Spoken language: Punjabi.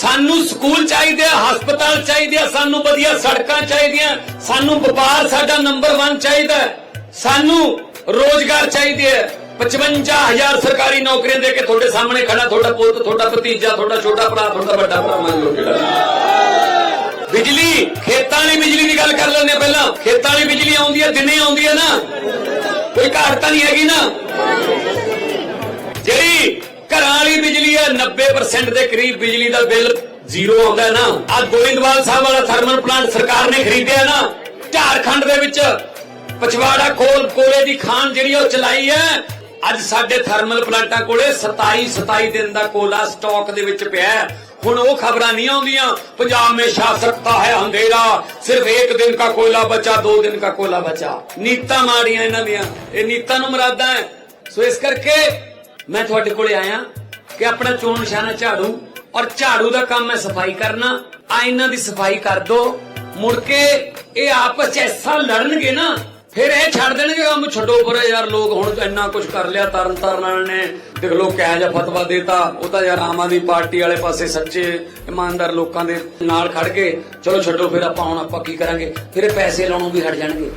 ਸਾਨੂੰ ਸਕੂਲ ਚਾਹੀਦੇ ਆ, ਹਸਪਤਾਲ ਚਾਹੀਦੇ ਆ, ਸਾਨੂੰ ਵਧੀਆ ਸੜਕਾਂ ਚਾਹੀਦੀਆਂ, ਸਾਨੂੰ ਵਪਾਰ ਸਾਡਾ ਨੰਬਰ 1 ਚਾਹੀਦਾ ਸਾਨੂੰ ਰੋਜ਼ਗਾਰ ਚਾਹੀਦੇ ਆ। 55000 ਸਰਕਾਰੀ ਨੌਕਰੀਆਂ ਦੇ ਕੇ ਤੁਹਾਡੇ ਸਾਹਮਣੇ ਖੜਾ ਤੁਹਾਡਾ ਪੁੱਤ, ਤੁਹਾਡਾ ਭਤੀਜਾ, ਤੁਹਾਡਾ ਛੋਟਾ ਭਰਾ, ਤੁਹਾਡਾ ਵੱਡਾ ਭਰਾ ਮੰਨ ਲਓ ਜਿਹੜਾ ਬਿਜਲੀ, ਖੇਤਾਂ ਵਾਲੀ ਬਿਜਲੀ ਦੀ ਗੱਲ ਕਰ ਲੈਂਦੇ ਹਾਂ ਪਹਿਲਾਂ। ਖੇਤਾਂ ਵਾਲੀ ਬਿਜਲੀ ਆਉਂਦੀ ਹੈ ਦਿਨੇ ਆਉਂਦੀ ਹੈ ਨਾ। ਕੋਈ ਘਾਟ ਤਾਂ ਨਹੀਂ ਹੈਗੀ ਨਾ। 90% ਦੇ ਕਰੀਬ ਬਿਜਲੀ ਦਾ ਬਿੱਲ ਜ਼ੀਰੋ ਆਉਂਦਾ ਨਾ। ਅੱਜ ਗੋਇੰਦਵਾਲ ਸਾਹਿਬ ਵਾਲਾ ਥਰਮਲ ਪਲਾਂਟ ਸਰਕਾਰ ਨੇ ਖਰੀਦਿਆ ਨਾ। ਝਾਰਖੰਡ ਦੇ ਵਿੱਚ ਪਚਵਾੜਾ ਕੋਲ ਕੋਲੇ ਦੀ ਖਾਨ ਜਿਹੜੀ ਉਹ ਚਲਾਈ ਹੈ। ਅੱਜ ਸਾਡੇ ਥਰਮਲ ਪਲਾਂਟਾਂ ਕੋਲੇ 27 27 ਦਿਨ ਦਾ ਕੋਲਾ ਸਟਾਕ ਦੇ ਵਿੱਚ ਪਿਆ ਹੁਣ ਉਹ ਖਬਰਾਂ ਨਹੀਂ ਆਉਂਦੀਆਂ। ਪੰਜਾਬ ਮੇਂ ਛਾ ਸਕਤਾ ਹੈ ਅੰਧੇਰਾ ਸਿਰਫ ਇੱਕ ਦਿਨ ਦਾ ਕੋਇਲਾ ਬਚਾ, ਦੋ ਦਿਨ ਦਾ ਕੋਲਾ ਬਚਾ। ਨੀਤਾਂ ਮਾੜੀਆਂ ਇਹਨਾਂ ਦੀਆਂ। ਇਹ ਨੀਤਾਂ ਨੂੰ ਮਰਾਦਾ ਹੈ। ਸੋ ਇਸ ਕਰਕੇ ਮੈਂ ਤੁਹਾਡੇ ਕੋਲੇ ਆਇਆ। ਕਿ ਆਪਣਾ ਚੋਣ ਨਿਸ਼ਾਨਾ ਝਾੜੂ ਔਰ ਝਾੜੂ ਦਾ ਕੰਮ ਹੈ ਸਫ਼ਾਈ ਕਰਨਾ, ਆ ਇਹਨਾਂ ਦੀ ਸਫ਼ਾਈ ਕਰ ਦੋ। ਮੁੜ ਕੇ ਇਹ ਆਪਸ ਚ ਐਸਾ ਲੜਨਗੇ ਨਾ, ਫਿਰ ਇਹ ਛੱਡ ਦੇਣਗੇ ਕੰਮ ਛੱਡੋ ਪਰੇ ਯਾਰ ਲੋਕ, ਹੁਣ ਇੰਨਾ ਕੁਝ ਕਰ ਲਿਆ ਤਰਨ ਤਾਰਨ ਨੇ। ਦੇਖ ਲੋ ਕਿਹਾ ਜਿਹਾ ਫਤਵਾ ਦੇਤਾ। ਉਹ ਤਾਂ ਯਾਰ ਆਮ ਆਦਮੀ ਪਾਰਟੀ ਵਾਲੇ ਪਾਸੇ ਸੱਚੇ, ਇਮਾਨਦਾਰ ਲੋਕਾਂ ਦੇ ਨਾਲ ਖੜ ਕੇ, ਚਲੋ ਛੱਡੋ, ਫਿਰ ਆਪਾਂ ਹੁਣ ਆਪਾਂ ਕੀ ਕਰਾਂਗੇ? ਫਿਰ ਪੈਸੇ ਲਾਉਣੋਂ ਵੀ ਹਟ ਜਾਣਗੇ।